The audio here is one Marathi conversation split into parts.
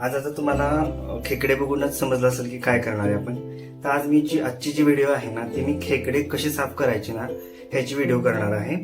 आज आता तुम्हाला खेकडे बघूनच समजलं असेल की काय करणार आहे आपण. तर आज मी जी आजची जी व्हिडिओ आहे ना ती मी खेकडे कसे साफ करायचे ना ह्याची व्हिडिओ करणार आहे.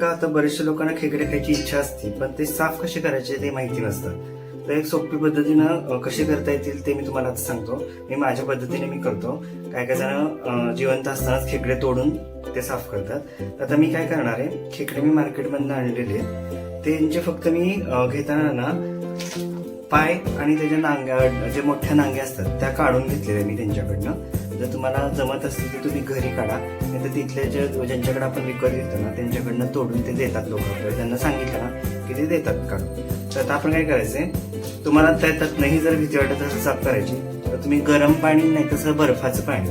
का आता बरेचशे लोकांना खेकडे खायची इच्छा असते पण ते साफ कसे करायचे ते माहिती नसतं. तर एक सोपी पद्धतीनं कसे करता येतील ते मी तुम्हाला आता सांगतो. मी माझ्या पद्धतीने मी करतो. काय काय जण जिवंत असतानाच खेकडे तोडून ते साफ करतात. तर आता मी काय करणार आहे खेकडे मी मार्केटमधनं आणलेले आहेत. त्यांचे फक्त मी घेताना ना पाय आणि त्याच्या नांग्या जे मोठ्या नांग्या असतात त्या काढून घेतलेल्या मी त्यांच्याकडनं. जर तुम्हाला जमत असतील तर तुम्ही घरी काढा. नाही तर तिथले जे ज्यांच्याकडे आपण विकत घेतो ना त्यांच्याकडनं तोडून ते देतात लोक. त्यांना सांगितलं ना की ते देतात काढून तर आता आपण काय करायचंय? तुम्हाला त्यात नाही जर भीती वाटत असं साफ करायची तर तुम्ही गरम पाणी नाही तसं बर्फाचं पाणी.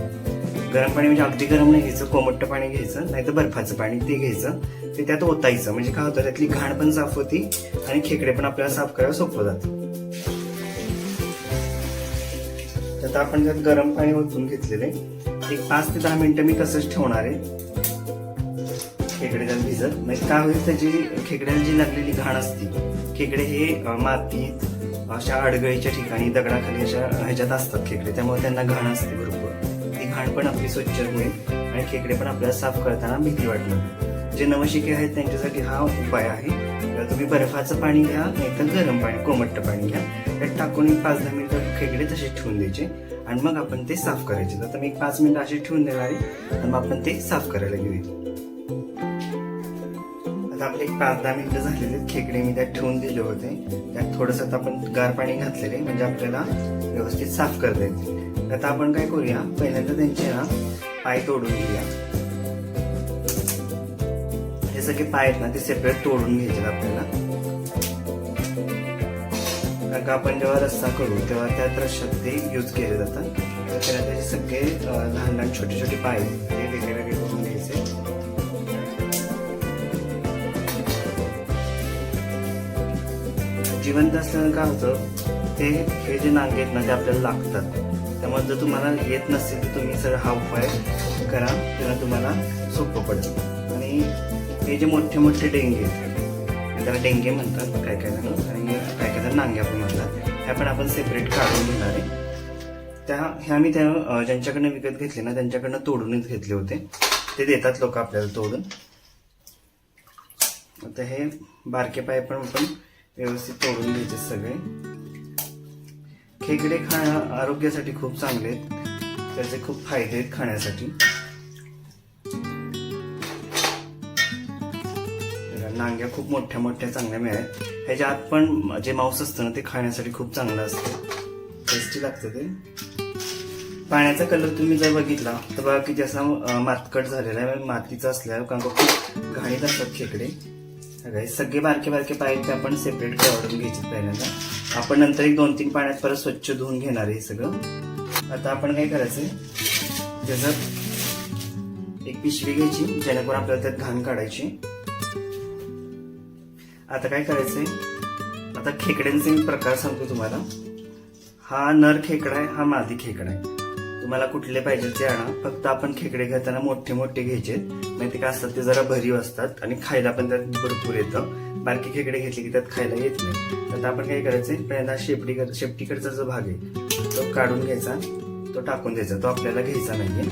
गरम पाणी म्हणजे अगदी गरम नाही घ्यायचं कोमट पाणी घ्यायचं नाही तर बर्फाचं पाणी ते घ्यायचं. ते त्यात ओतायचं. म्हणजे काय होतं त्यातली घाण पण साफ होती आणि खेकडे पण आपल्याला साफ करायला सोपं जातं. आता आपण त्यात गरम पाणी ओतून घेतलेले. एक पाच ते दहा मिनिटं मी तसंच ठेवणार आहे. खेकडे भिजत. म्हणजे काय होईल त्याची खेकड्याला जी लागलेली घाण असती खेकडे हे माती मातीत अशा अडगळीच्या ठिकाणी दगडाखाली अशा ह्याच्यात असतात खेकडे. त्यामुळे त्यांना घाण असते भरपूर. ती घाण पण आपली स्वच्छ होईल आणि खेकडे पण आपल्याला साफ करताना भीती वाटणार. जे नवशिके आहेत त्यांच्यासाठी हा उपाय आहे. तुम्ही बर्फाचं पाणी घ्या नाहीतर गरम पाणी कोमट पाणी घ्या. त्यात टाकून एक पाच दहा मिनिटं खेकडे तसे ठेवून द्यायचे. आणि मग आपण ते साफ करायचे. तर मी एक पाच मिनिटं असे ठेवून देणार आहे. आणि मग आपण ते साफ करायला घेऊया. आता आपले एक पाच दहा मिनिटं झालेले खेकडे मी त्यात ठेवून दिले होते. त्यात थोडस आता आपण गार पाणी घातलेले म्हणजे आपल्याला व्यवस्थित साफ करता येते आता आपण काय करूया? पहिल्यांदा त्यांचे ना पाय तोडून घेऊया. सगळे पाय आहेत ना ते सेपरेट तोडून घ्यायचे आपल्याला? कारण का आपण जेव्हा रस्सा करू तेव्हा त्यात रश्श्यात ते यूज केले जातात. तर त्याला त्याचे सगळे लहान लहान छोटे छोटे पाय ते वेगळे वेगळे करून घ्यायचे. जिवंत असल्यानं काय होतं ते हे जे नांगे आहेत ना ते आपल्याला लागतात. त्यामुळे जर तुम्हाला येत नसेल तर तुम्ही सर हा उपाय करा तेव्हा तुम्हाला सोपं पडेल. आणि हे जे मोठे मोठे डेंगे आहेत त्याला डेंगे म्हणतात काय काय जण आणि काय काय जण नांग्या पण म्हणतात. ह्या पण आपण सेपरेट काढून घेणार आहे. त्या ह्या मी त्या ज्यांच्याकडनं विकत घेतले ना त्यांच्याकडनं तोडूनच घेतले होते. ते देतात लोक आपल्याला तोडून. आता हे बारके पाय पण आपण व्यवस्थित तोडून घ्यायचे सगळे. खेकडे खाणं आरोग्यासाठी खूप चांगले आहेत. त्याचे खूप फायदे आहेत खाण्यासाठी. बघा, खूप मोठ्या मोठ्या चांगल्या मिळाल्या ह्याच्या आत पण जे मांस असतं ना ते खाण्यासाठी खूप चांगलं असतं. टेस्टी लागतं ते. पाण्याचा कलर तुम्ही जर बघितला तर बघा की जसा मातकट झालेला आहे. मातीचा असल्यावर कारण का खूप घाणीत असतात खेकडे. सगळे हे सगळे बारके बारके पाहिजे ते आपण सेपरेट काढून घ्यायचे पहिल्यांदा. आपण नंतर एक दोन तीन पाण्यात परत स्वच्छ धुवून घेणार आहे हे सगळं. आता आपण काय करायचंय त्याच्यात एक पिशवी घ्यायची जेणेकरून आपल्याला त्यात घाण काढायची. आता काय करायचंय? आता खेकड्यांचे मी प्रकार सांगतो तुम्हाला. हा नर खेकडा आहे हा मादी खेकडा आहे. तुम्हाला कुठले पाहिजे ते आणा. फक्त आपण खेकडे घेताना मोठे मोठे घ्यायचे. म्हणजे माहिती का असतात ते जरा भरीव असतात आणि खायला पण त्यात भरपूर येतं. बारकी खेकडे घेतले की त्यात खायला येत नाही. आता आपण काय करायचंय पहिल्यांदा शेपटी शेपटीकडचा जो भाग आहे तो काढून घ्यायचा. तो टाकून द्यायचा. तो आपल्याला घ्यायचा नाहीये.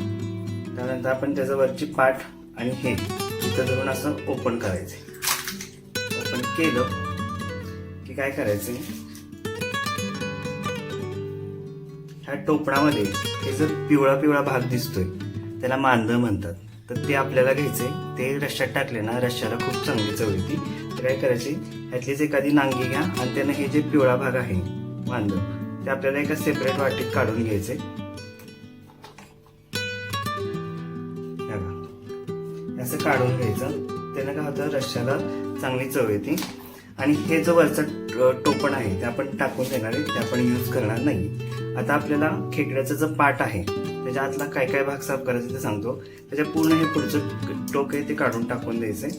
त्यानंतर आपण त्याच्या वरची पाठ आणि हे इथं धरून असं ओपन करायचंय. आपण केलं की काय करायचंय? ह्या टोपणामध्ये हे जर पिवळा पिवळा भाग दिसतोय त्याला मांदळ म्हणतात. तर ते आपल्याला घ्यायचे ते रश्श्यात टाकले ना रश्श्याला खूप चांगली चव येते. तर काय करायची ह्यातलीच एखादी नांगी घ्या आणि त्यानं हे जे पिवळा भाग आहे मांदळ ते आपल्याला एका सेपरेट वाटीत काढून घ्यायचे असं काढून घ्यायचं. त्यानं काय होतं? रश्श्याला चांगली चव येते. आणि हे जो वरचं टोपण आहे ते आपण टाकून देणार आहे ते आपण यूज करणार नाही. आता आपल्याला खेकड्याचं जो पाट आहे त्याच्या आतला काय काय भाग साफ करायचा ते सांगतो. त्याच्या पूर्ण हे पुढचं टोक आहे ते काढून टाकून द्यायचंय.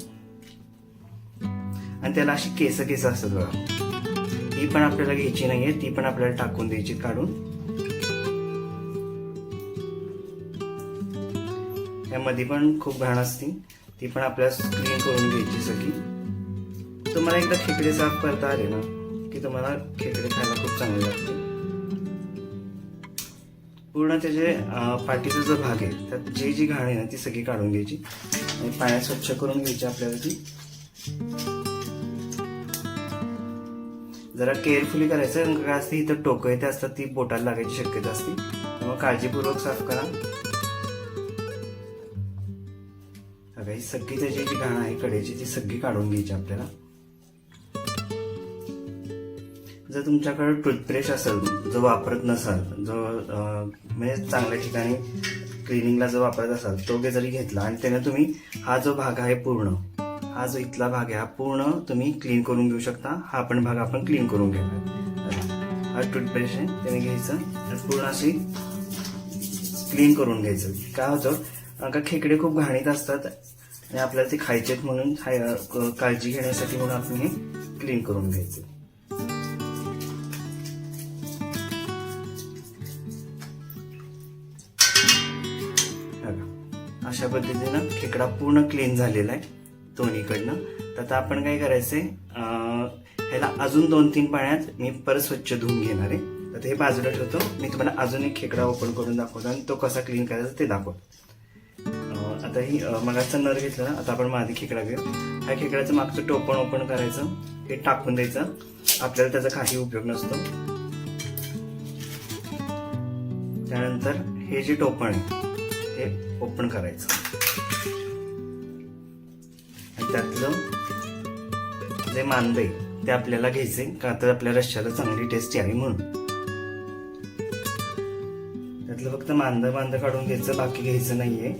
आणि त्याला अशी केस केस असतात बघा. ती पण आपल्याला घ्यायची नाहीये ती पण आपल्याला टाकून द्यायची काढून. त्यामध्ये पण खूप घाण असते. ती पण आपल्याला क्लीन करून घ्यायची सगळी. तुम्हाला एकदा खेकडे साफ करता आले ना की तुम्हाला खेकडे खायला खूप चांगले लागते. पूर्ण त्याचे पाठीचा जो भाग आहे त्यात जी जी घाण आहे ना ती सगळी काढून घ्यायची. आणि पाण्यात स्वच्छ करून घ्यायची आपल्याला ती जरा केअरफुली करायचं काय असते इथं टोकं येते असतात ती बोटाला लागायची शक्यता असते. त्यामुळे काळजीपूर्वक साफ करा. सगळी त्याची जी घाण आहे कडेची ती सगळी काढून घ्यायची आपल्याला. जर तुमच्याकडे टूथब्रश असेल जो वापरत नसाल जो म्हणजे चांगल्या ठिकाणी क्लिनिंगला जो वापरत असाल तो गे जरी घेतला आणि त्याने तुम्ही हा जो भाग आहे पूर्ण हा जो इथला भाग आहे हा पूर्ण तुम्ही क्लीन करून घेऊ शकता. हा पण भाग आपण क्लीन करून घ्यायला हा टूथब्रश आहे त्याने घ्यायचं पूर्ण अशी क्लीन करून घ्यायचं. काय होतं का खेकडे खूप घाणीत असतात आणि आपल्याला ते खायचेत म्हणून खाय- काळजी घेण्यासाठी म्हणून आपण हे क्लीन करून घ्यायचं. अशा पद्धतीनं खेकडा पूर्ण क्लीन झालेला आहे दोन्हीकडनं. तर आता आपण काय करायचंय ह्याला अजून दोन तीन पाण्यात मी परत स्वच्छ धुवून घेणार आहे. तर हे बाजूला ठेवतो. मी तुम्हाला अजून एक खेकडा ओपन करून दाखवतो आणि तो कसा क्लीन करायचा ते दाखवतो. आता ही मगाचा नर घेतला ना आता आपण माझी खेकडा घेऊ. ह्या खेकड्याचं मागचं टोपण ओपन करायचं. हे टाकून द्यायचं. आपल्याला त्याचा काही उपयोग नसतो. त्यानंतर हे जे टोपण आहे हे ओपन करायचं. आणि त्यातलं जे मांद आहे ते आपल्याला घ्यायचे. का तर आपल्या रश्श्याला चांगली टेस्ट यावी म्हणून. त्यातलं फक्त मांद मांद काढून घ्यायचं बाकी घ्यायचं नाहीये.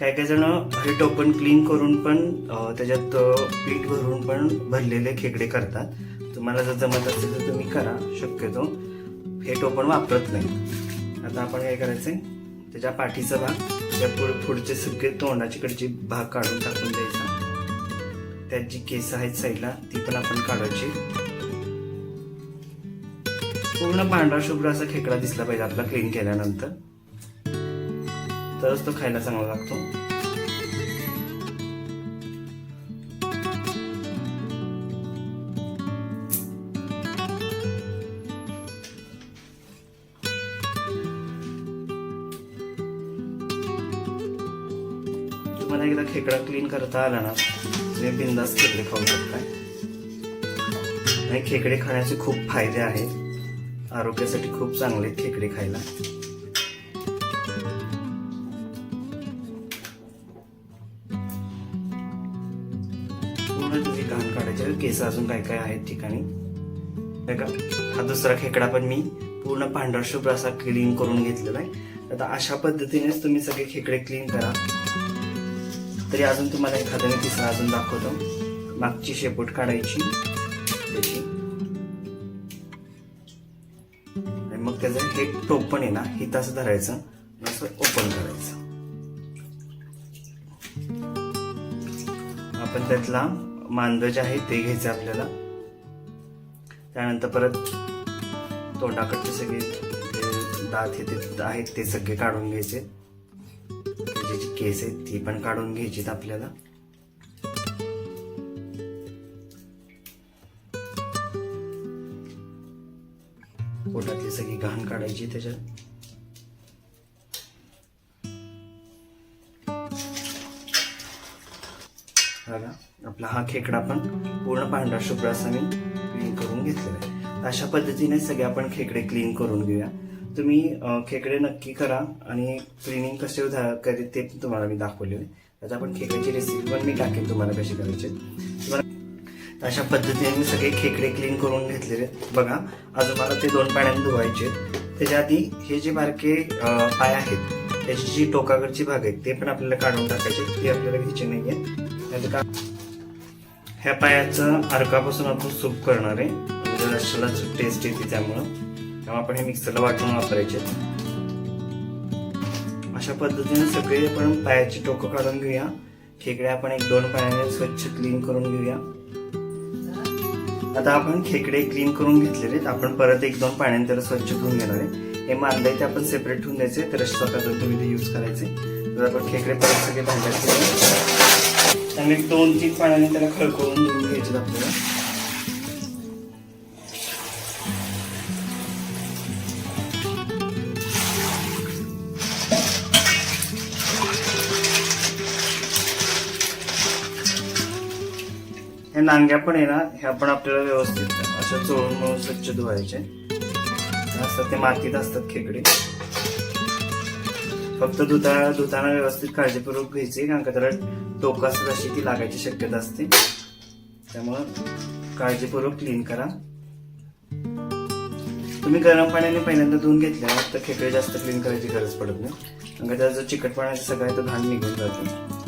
काही काही जण हे टोपण क्लीन करून पण त्याच्यात पीठ भरून पण भरलेले खेकडे करतात. तुम्हाला जर जमत असेल तर तुम्ही करा. शक्यतो हे टोपण वापरत नाही. आता आपण काय करायचंय? त्याच्या पाठीचा भाग त्या पुढे पुढचे सगळे तोंडाची कडची भाग काढून टाकून द्यायचा. त्यात जी केस आहेत साईडला ती पण आपण काढायची. पूर्ण पांढरा शुभ्र असा खेकडा दिसला पाहिजे आपला क्लीन केल्यानंतर. तरच तो खायला चांगला लागतो. तुम्हाला एकदा खेकडा क्लीन करता आला ना तुम्ही बिंदास खेकडे खाऊ शकताय आणि खेकडे खाण्याचे खूप फायदे आहेत. आरोग्यासाठी खूप चांगले आहेत खेकडे खायला. पूर्ण तुम्ही घाण काढायचे. केस अजून काय काय आहेत ठिकाणी? का हा दुसरा खेकडा पण मी पूर्ण पांढरा शुभ्र असा क्लीन करून घेतलेला आहे. आता अशा पद्धतीनेच तुम्ही सगळे खेकडे क्लीन करा. तरी अजून तुम्हाला एखाद्याने मी तिसरा अजून दाखवतो. मागची शेपूट काढायची. त्याची. आणि मग त्याचं हे टोपण आहे ना हे तसं धरायचं आणि असं ओपन करायचं. आपण त्यातला मांद जे आहे ते घ्यायचं आपल्याला. त्यानंतर परत तोंडाकडचे सगळे दात हे ते आहेत ते सगळे काढून घ्यायचे. केस आहेत ती पण काढून घ्यायचीत आपल्याला. पोटातली सगळी घाण काढायची त्याच्यात. आपला हा खेकडा पण पूर्ण पांढरा शुभ्र असा मी क्लीन करून घेतलेला आहे. अशा पद्धतीने सगळे आपण खेकडे क्लीन करून घेऊया. तुम्ही खेकडे नक्की करा आणि क्लिनिंग कसे झा- करीत ते पण तुम्हाला मी दाखवले त्याचा आपण खेकड्याची रेसिपी पण मी टाकेन तुम्हाला कशी करायची. तुम्हाला अशा पद्धतीने मी सगळे खेकडे क्लीन करून घेतलेले आहेत. बघा अजून मला ते दोन पाण्याने धुवायचे. त्याच्या आधी हे जे बारके पाय आहेत त्याची जी टोकाकडची भाग आहेत ते पण आपल्याला काढून टाकायचे. ते आपल्याला घ्यायचे नाही आहे का ह्या पायाचं अर्कापासून आपण सूप करणार आहे. टेस्ट येते त्यामुळं. आपण हे मिक्सरला वाटून वापरायचे. अशा पद्धतीने सगळे आपण पायाची टोकं काढून घेऊया. खेकडे आपण एक दोन पाण्याने स्वच्छ क्लीन करून घेऊया. आता आपण खेकडे क्लीन करून घेतलेले आहेत. आपण परत एक दोन पाण्याने त्याला स्वच्छ धुवून घेणार आहे. हे मांदाय ते आपण सेपरेट ठेवून द्यायचे. तर अशा पद्धत तुम्ही ते यूज करायचे. तर आपण खेकडे परत सगळे भांड्यात आणि दोन तीन पाण्याने त्याला खळखळून धुवून घ्यायचे आपल्याला. हे नांग्या पण आहे ना ह्या पण आपल्याला व्यवस्थित अशा चोळून म्हणून स्वच्छ धुवायचे. असतात ते मातीत असतात खेकडे. फक्त धुता धुताना व्यवस्थित काळजीपूर्वक घ्यायची कारण का त्याला टोक असतात अशी ती लागायची शक्यता असते. त्यामुळं काळजीपूर्वक क्लीन करा. तुम्ही गरम पाण्याने पहिल्यांदा धुवून घेतल्या तर खेकडे जास्त क्लीन करायची गरज पडत नाही. कारण का त्याचा जो चिकटपणा सगळा सगळं आहे तो घाण निघून जातो.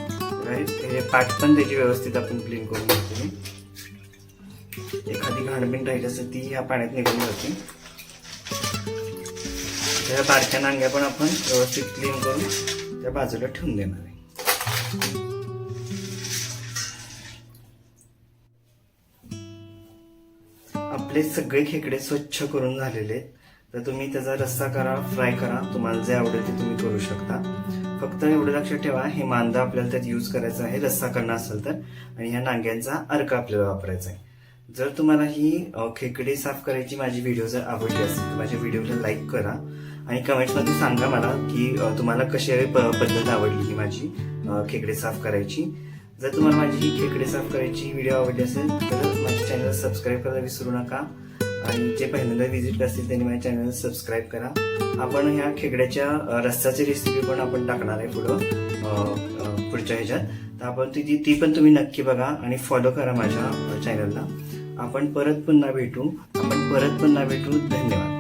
हे पाठ पण त्याची व्यवस्थित आपण क्लीन करून घेतली. एखादी घाणबीण राहिली असेल ती ह्या पाण्यात निघून जाते. त्या बारक्या नांग्या पण आपण व्यवस्थित क्लीन करून त्या बाजूला ठेवून देणार आहे. आपले सगळे खेकडे स्वच्छ करून झालेले आहेत. तर तुम्ही त्याचा रस्सा करा फ्राय करा. तुम्हाला जे आवडेल ते तुम्ही करू शकता. फक्त एवढं लक्षात ठेवा हे मांदा आपल्याला त्यात यूज करायचा आहे रस्सा करणं असेल तर. आणि ह्या नांग्यांचा अर्क आपल्याला वापरायचा आहे. जर तुम्हाला ही खेकडे साफ करायची माझी व्हिडिओ जर आवडली असेल तर माझ्या व्हिडिओला लाईक करा. आणि कमेंट्समध्ये सांगा मला की तुम्हाला कशी प- पद्धत आवडली ही माझी खेकडे साफ करायची. जर तुम्हाला माझी ही खेकडे साफ करायची व्हिडिओ आवडली असेल तर माझ्या चॅनलला सबस्क्राईब करायला विसरू नका. आणि जे पहिल्यांदा व्हिजिट करतील त्यांनी माझ्या चॅनल सबस्क्राईब करा. आपण ह्या खेकड्याच्या रस्साची रेसिपी पण आपण टाकणार आहे पुढं पुढच्या ह्याच्यात. तर आपण ती- ती पण तुम्ही नक्की बघा आणि फॉलो करा माझ्या चॅनलला आपण परत पुन्हा भेटू. आपण परत पुन्हा भेटू. धन्यवाद.